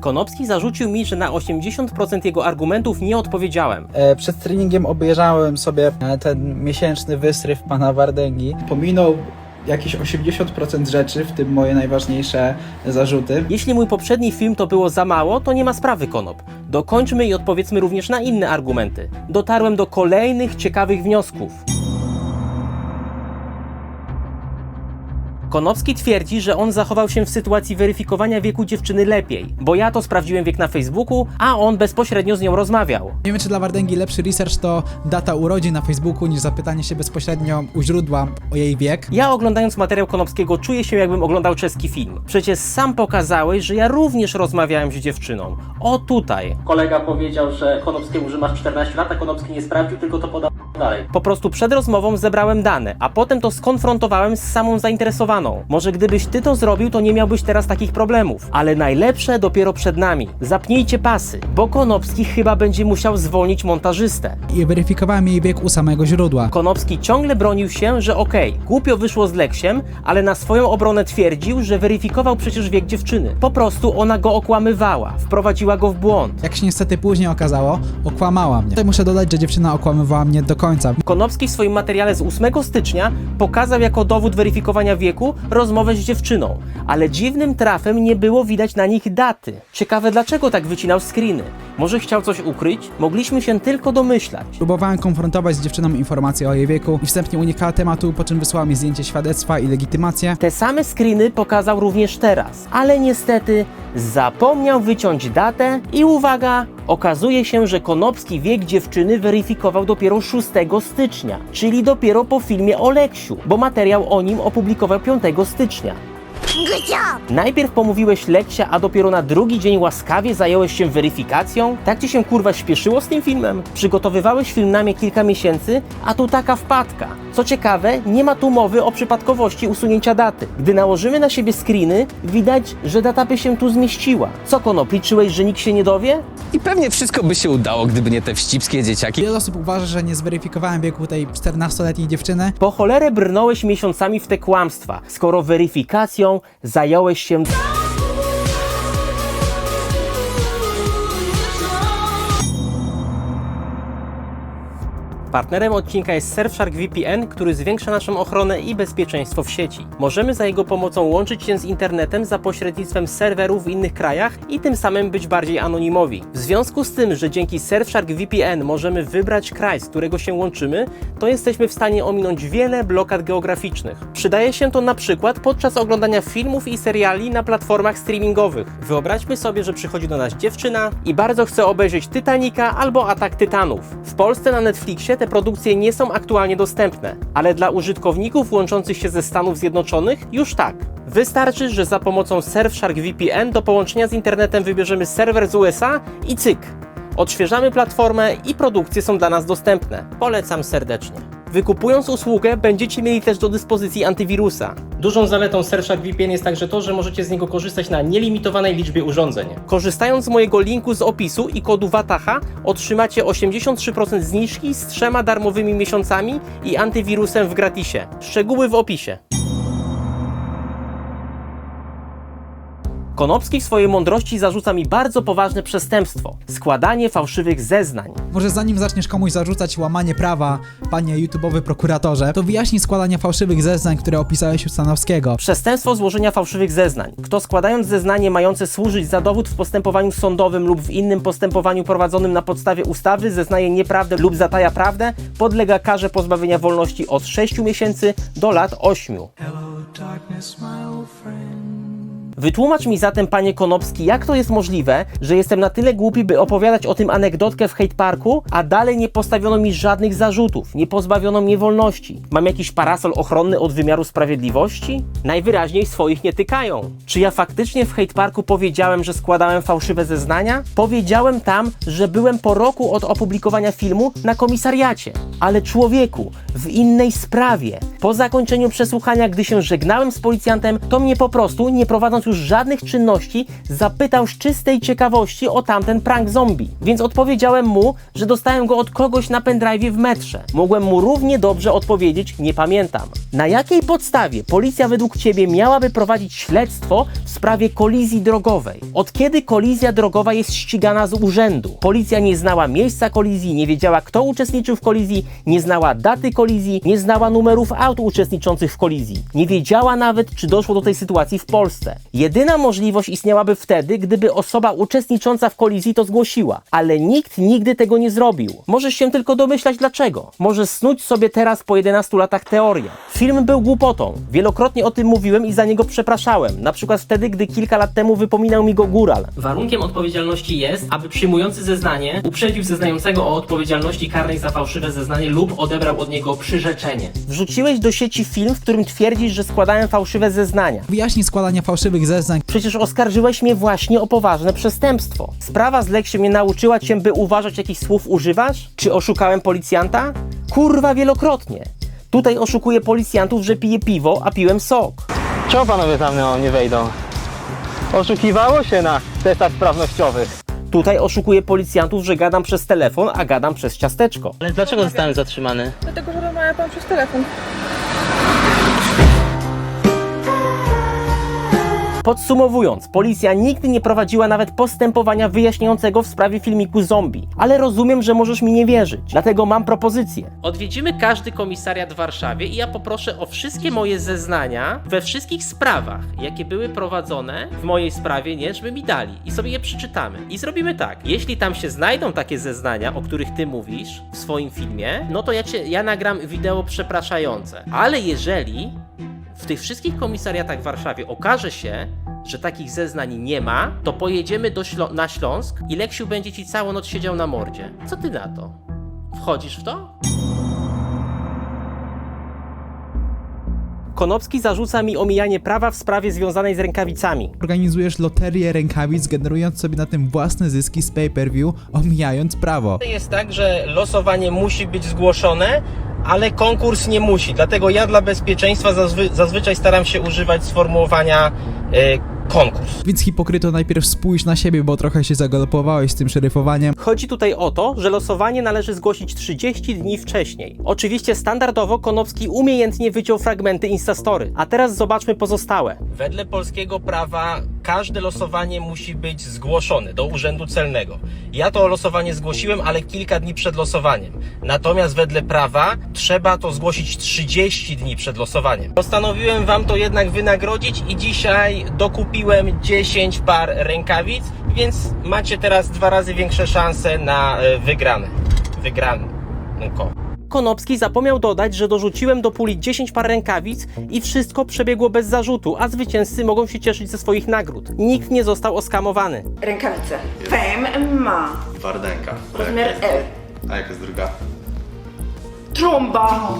Konopski zarzucił mi, że na 80% jego argumentów nie odpowiedziałem. E, Przed treningiem obejrzałem sobie e, ten miesięczny wystryw pana Wardęgi. Pominął jakieś 80% rzeczy, w tym moje najważniejsze zarzuty. Jeśli mój poprzedni film to było za mało, to nie ma sprawy, Konop. Dokończmy i odpowiedzmy również na inne argumenty. Dotarłem do kolejnych ciekawych wniosków. Konopski twierdzi, że on zachował się w sytuacji weryfikowania wieku dziewczyny lepiej, bo ja to sprawdziłem wiek na Facebooku, a on bezpośrednio z nią rozmawiał. Nie wiem, czy dla Wardęgi lepszy research to data urodzin na Facebooku niż zapytanie się bezpośrednio u źródła o jej wiek. Ja oglądając materiał Konopskiego czuję się jakbym oglądał czeski film. Przecież sam pokazałeś, że ja również rozmawiałem z dziewczyną. O tutaj. Kolega powiedział, że Konopskiemu, że masz 14 lat, a Konopski nie sprawdził, tylko to podał dalej. Po prostu przed rozmową zebrałem dane, a potem to skonfrontowałem z samą zainteresowaną. Może gdybyś ty to zrobił, to nie miałbyś teraz takich problemów. Ale najlepsze dopiero przed nami. Zapnijcie pasy, bo Konopski chyba będzie musiał zwolnić montażystę. I weryfikowałem jej wiek u samego źródła. Konopski ciągle bronił się, że okej, głupio wyszło z Leksiem, ale na swoją obronę twierdził, że weryfikował przecież wiek dziewczyny. Po prostu ona go okłamywała, wprowadziła go w błąd. Jak się niestety później okazało, okłamała mnie. Tutaj muszę dodać, że dziewczyna okłamywała mnie do końca. Konopski w swoim materiale z 8 stycznia pokazał jako dowód weryfikowania wieku rozmowę z dziewczyną, ale dziwnym trafem nie było widać na nich daty. Ciekawe dlaczego tak wycinał screeny. Może chciał coś ukryć? Mogliśmy się tylko domyślać. Próbowałem konfrontować z dziewczyną informacje o jej wieku i wstępnie unikała tematu, po czym wysłała mi zdjęcie świadectwa i legitymację. Te same screeny pokazał również teraz, ale niestety zapomniał wyciąć datę i uwaga, okazuje się, że Konopski wiek dziewczyny weryfikował dopiero 6 stycznia, czyli dopiero po filmie o Leksiu, bo materiał o nim opublikował 5 stycznia. Najpierw pomówiłeś Leksia, a dopiero na drugi dzień łaskawie zająłeś się weryfikacją? Tak ci się kurwa śpieszyło z tym filmem? Przygotowywałeś film na mnie kilka miesięcy, a tu taka wpadka. Co ciekawe, nie ma tu mowy o przypadkowości usunięcia daty. Gdy nałożymy na siebie screeny, widać, że data by się tu zmieściła. Co Konop, liczyłeś, że nikt się nie dowie? I pewnie wszystko by się udało, gdyby nie te wścibskie dzieciaki. Wiele osób uważa, że nie zweryfikowałem wieku tej 14-letniej dziewczyny. Po cholerę brnąłeś miesiącami w te kłamstwa, skoro weryfikacją zająłeś się... Partnerem odcinka jest Surfshark VPN, który zwiększa naszą ochronę i bezpieczeństwo w sieci. Możemy za jego pomocą łączyć się z internetem za pośrednictwem serwerów w innych krajach i tym samym być bardziej anonimowi. W związku z tym, że dzięki Surfshark VPN możemy wybrać kraj, z którego się łączymy, to jesteśmy w stanie ominąć wiele blokad geograficznych. Przydaje się to na przykład podczas oglądania filmów i seriali na platformach streamingowych. Wyobraźmy sobie, że przychodzi do nas dziewczyna i bardzo chce obejrzeć Titanica albo Atak Tytanów. W Polsce na Netflixie te produkcje nie są aktualnie dostępne, ale dla użytkowników łączących się ze Stanów Zjednoczonych już tak. Wystarczy, że za pomocą Surfshark VPN do połączenia z internetem wybierzemy serwer z USA i cyk. Odświeżamy platformę i produkcje są dla nas dostępne. Polecam serdecznie. Wykupując usługę, będziecie mieli też do dyspozycji antywirusa. Dużą zaletą Surfshark VPN jest także to, że możecie z niego korzystać na nielimitowanej liczbie urządzeń. Korzystając z mojego linku z opisu i kodu WATAHA otrzymacie 83% zniżki z trzema darmowymi miesiącami i antywirusem w gratisie. Szczegóły w opisie. Konopski w swojej mądrości zarzuca mi bardzo poważne przestępstwo składanie fałszywych zeznań. Może zanim zaczniesz komuś zarzucać łamanie prawa, panie YouTube'owy prokuratorze, to wyjaśnij składanie fałszywych zeznań, które opisałeś u Stanowskiego. Przestępstwo złożenia fałszywych zeznań. Kto składając zeznanie mające służyć za dowód w postępowaniu sądowym lub w innym postępowaniu prowadzonym na podstawie ustawy zeznaje nieprawdę lub zataja prawdę, podlega karze pozbawienia wolności od 6 miesięcy do lat 8. Wytłumacz mi zatem, panie Konopski, jak to jest możliwe, że jestem na tyle głupi, by opowiadać o tym anegdotkę w hate parku, a dalej nie postawiono mi żadnych zarzutów, nie pozbawiono mnie wolności. Mam jakiś parasol ochronny od wymiaru sprawiedliwości? Najwyraźniej swoich nie tykają. Czy ja faktycznie w hate parku powiedziałem, że składałem fałszywe zeznania? Powiedziałem tam, że byłem po roku od opublikowania filmu na komisariacie. Ale człowieku, w innej sprawie. Po zakończeniu przesłuchania, gdy się żegnałem z policjantem, to mnie po prostu, nie prowadząc już żadnych czynności, zapytał z czystej ciekawości o tamten prank zombie. Więc odpowiedziałem mu, że dostałem go od kogoś na pendrive w metrze. Mogłem mu równie dobrze odpowiedzieć, nie pamiętam. Na jakiej podstawie policja według ciebie miałaby prowadzić śledztwo w sprawie kolizji drogowej? Od kiedy kolizja drogowa jest ścigana z urzędu? Policja nie znała miejsca kolizji, nie wiedziała kto uczestniczył w kolizji, nie znała daty kolizji, nie znała numerów aut uczestniczących w kolizji. Nie wiedziała nawet, czy doszło do tej sytuacji w Polsce. Jedyna możliwość istniałaby wtedy, gdyby osoba uczestnicząca w kolizji to zgłosiła, ale nikt nigdy tego nie zrobił. Możesz się tylko domyślać dlaczego. Może snuć sobie teraz po 11 latach teorię. Film był głupotą. Wielokrotnie o tym mówiłem i za niego przepraszałem. Na przykład wtedy, gdy kilka lat temu wypominał mi go góral. Warunkiem odpowiedzialności jest, aby przyjmujący zeznanie uprzedził zeznającego o odpowiedzialności karnej za fałszywe zeznanie lub odebrał od niego przyrzeczenie. Wrzuciłeś do sieci film, w którym twierdzisz, że składałem fałszywe zeznania. Wyjaśni składania fałszywych zeznań, Przecież oskarżyłeś mnie właśnie o poważne przestępstwo. Sprawa z Leksią mnie nauczyła cię, by uważać, jakich słów używasz? Czy oszukałem policjanta? Kurwa, wielokrotnie. Tutaj oszukuję policjantów, że piję piwo, a piłem sok. Czemu panowie tam no, nie wejdą? Oszukiwało się na testach sprawnościowych. Tutaj oszukuję policjantów, że gadam przez telefon, a gadam przez ciasteczko. Ale dlaczego zostałem zatrzymany? Dlatego, że rozmawia pan przez telefon. Podsumowując, policja nigdy nie prowadziła nawet postępowania wyjaśniającego w sprawie filmiku zombie. Ale rozumiem, że możesz mi nie wierzyć. Dlatego mam propozycję. Odwiedzimy każdy komisariat w Warszawie i ja poproszę o wszystkie moje zeznania we wszystkich sprawach, jakie były prowadzone w mojej sprawie, nie, żeby mi dali. I sobie je przeczytamy. I zrobimy tak. Jeśli tam się znajdą takie zeznania, o których ty mówisz w swoim filmie, no to ja, cię, ja nagram wideo przepraszające. Ale jeżeli w tych wszystkich komisariatach w Warszawie okaże się, że takich zeznań nie ma, to pojedziemy do Ślą- na Śląsk i Leksiu będzie ci całą noc siedział na mordzie. Co ty na to? Wchodzisz w to? Konopski zarzuca mi omijanie prawa w sprawie związanej z rękawicami. organizujesz loterię rękawic, generując sobie na tym własne zyski z pay-per-view, omijając prawo. Jest tak, że losowanie musi być zgłoszone, ale konkurs nie musi. Dlatego ja dla bezpieczeństwa zazwy- zazwyczaj staram się używać sformułowania e, konkurs. Więc hipokryto najpierw spójrz na siebie, bo trochę się zagalopowałeś z tym szeryfowaniem. Chodzi tutaj o to, że losowanie należy zgłosić 30 dni wcześniej. Oczywiście standardowo Konopski umiejętnie wyciął fragmenty Instastory, a teraz zobaczmy pozostałe. Wedle polskiego prawa każde losowanie musi być zgłoszone do Urzędu Celnego. Ja to losowanie zgłosiłem, ale kilka dni przed losowaniem. Natomiast wedle prawa trzeba to zgłosić 30 dni przed losowaniem. Postanowiłem Wam to jednak wynagrodzić i dzisiaj dokupiłem 10 par rękawic, więc macie teraz dwa razy większe szanse na e, wygrane. Wygrany. Konopski zapomniał dodać, że dorzuciłem do puli 10 par rękawic i wszystko przebiegło bez zarzutu, a zwycięzcy mogą się cieszyć ze swoich nagród. Nikt nie został oskamowany. Rękawice. Fame MMA. Wardenka. Rozmiar L. A jaka jest druga? Trąba.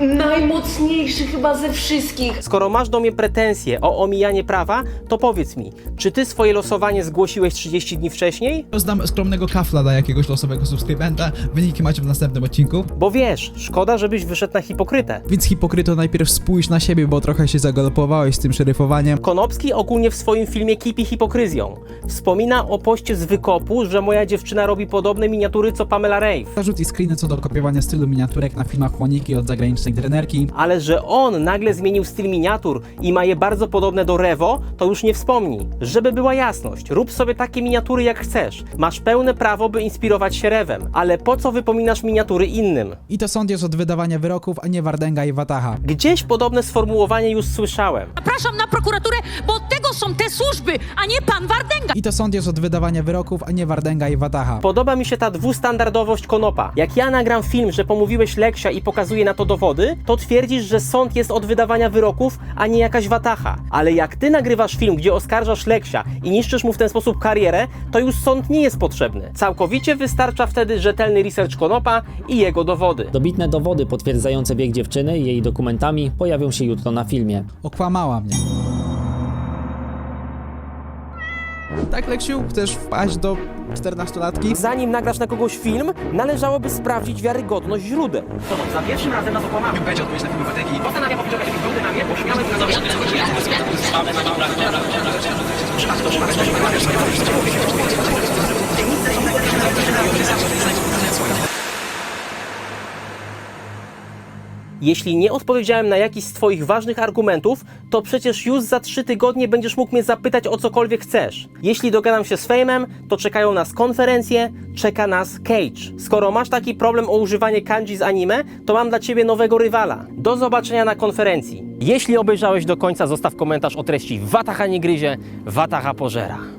Najmocniejszy chyba ze wszystkich. Skoro masz do mnie pretensje o omijanie prawa, to powiedz mi, czy ty swoje losowanie zgłosiłeś 30 dni wcześniej? Rozdam skromnego kafla dla jakiegoś losowego subskrybenta. Wyniki macie w następnym odcinku. Bo wiesz, szkoda, żebyś wyszedł na hipokrytę. Więc hipokryto najpierw spójrz na siebie, bo trochę się zagalopowałeś z tym szeryfowaniem. Konopski ogólnie w swoim filmie kipi hipokryzją. Wspomina o poście z wykopu, że moja dziewczyna robi podobne miniatury co Pamela Rave. Zarzut i screeny co do kopiowania stylu miniaturek na filmach chłoniki od zagranicznej trenerki. Ale że on nagle zmienił styl miniatur i ma je bardzo podobne do Revo, to już nie wspomni. Żeby była jasność, rób sobie takie miniatury jak chcesz. Masz pełne prawo, by inspirować się Rewem, ale po co wypominasz miniatury innym? I to sąd jest od wydawania wyroków, a nie Wardęga i Wataha. Gdzieś podobne sformułowanie już słyszałem. Zapraszam na prokuraturę, bo tego są te służby, a nie pan Wardęga. I to sąd jest od wydawania wyroków, a nie Wardęga i Wataha. Podoba mi się ta dwustandardowość Konopa. Jak ja nagram film, że pomówiłeś Leksia i pokazuję na to dowody, to twierdzisz, że sąd jest od wydawania wyroków, a nie jakaś watacha. Ale jak ty nagrywasz film, gdzie oskarżasz Leksia i niszczysz mu w ten sposób karierę, to już sąd nie jest potrzebny. Całkowicie wystarcza wtedy rzetelny research Konopa i jego dowody. Dobitne dowody potwierdzające bieg dziewczyny i jej dokumentami pojawią się jutro na filmie. Okłamała mnie. Tak, Leksiu? Chcesz wpaść do 14-latki? Zanim nagrasz na kogoś film, należałoby sprawdzić wiarygodność źródeł. To za pierwszym razem nas okłamamy. Będzie odpowiedź na film obciągać jakieś brudy na mnie, bo śmiałem Jeśli nie odpowiedziałem na jakiś z Twoich ważnych argumentów, to przecież już za trzy tygodnie będziesz mógł mnie zapytać o cokolwiek chcesz. Jeśli dogadam się z Fejmem, to czekają nas konferencje, czeka nas Cage. Skoro masz taki problem o używanie kanji z anime, to mam dla Ciebie nowego rywala. Do zobaczenia na konferencji. Jeśli obejrzałeś do końca, zostaw komentarz o treści Wataha nie gryzie, Wataha pożera.